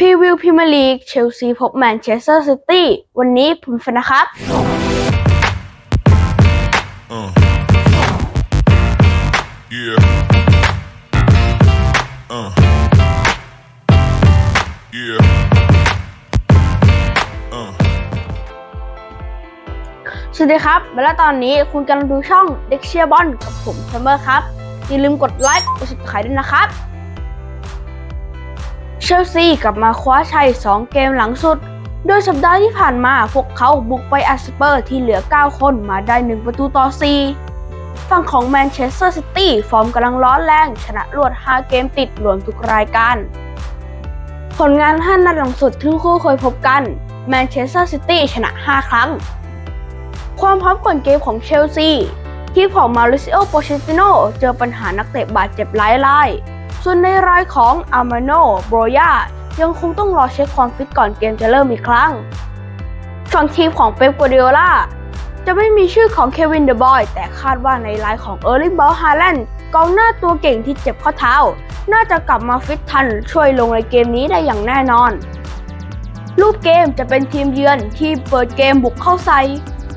วิวพรีเมียร์ลีกเชลซีพบแมนเชสเตอร์ซิตี้วันนี้ผมฟนนะครับ Uh. Yeah. Uh. Yeah. Uh. สวัสดีครับ และตอนนี้คุณกำลังดูช่องเด็กเชียร์บอลกับผมเซมเมอร์ครับ อย่าลืมกดไลค์กด subscribe ด้วยนะครับ เชลซีกลับมาคว้าชัย 2 เกมหลังสุด โดยสัปดาห์ที่ผ่านมาพวกเขาบุกไปอัสเปอร์ที่เหลือ 9 คนมาได้ 1 ประตูต่อ 4 ฝั่งของแมนเชสเตอร์ซิตี้ฟอร์มกำลังร้อนแรง ชนะรวด 5 เกมติดรวมทุกรายการ ผลงาน 5 นัดหลังสุดที่คู่เคยพบกันแมนเชสเตอร์ซิตี้ชนะ 5 ครั้ง ความพร้อมก่อนเกมของเชลซีทีมของมาริซิโอโปเชติโนเจอปัญหานักเตะบาดเจ็บหลายราย ส่วนในรายของอามาโนโบรยายังคงต้องรอเช็คความฟิตก่อนเกมจะเริ่มอีกครั้ง ฝั่งทีมของเป๊ปกัวเดโอลาจะไม่มีชื่อของเควินเดอะบอยแต่คาดว่าในรายของเออร์ลิงบอลฮาแลนด์กองหน้าตัวเก่งที่เจ็บข้อเท้า น่าจะกลับมาฟิตทันช่วยลงในเกมนี้ได้อย่างแน่นอน รูปเกมจะเป็นทีมเยือนที่เปิดเกมบุกเข้าใส่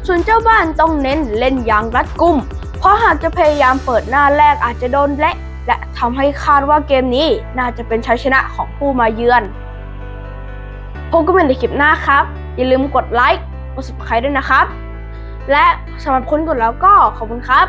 ส่วนเจ้าบ้านต้องเน้นเล่นอย่างรัดกุม เพราะหากจะพยายามเปิดหน้าแรกอาจจะโดนเละ และทำให้คาดว่าเกมนี้น่าจะเป็นชัยชนะของผู้มาเยือนพบกันใหม่ในคลิปหน้าครับ อย่าลืมกดไลค์กด subscribe ด้วยนะครับ และสำหรับคนกดแล้วก็ขอบคุณครับ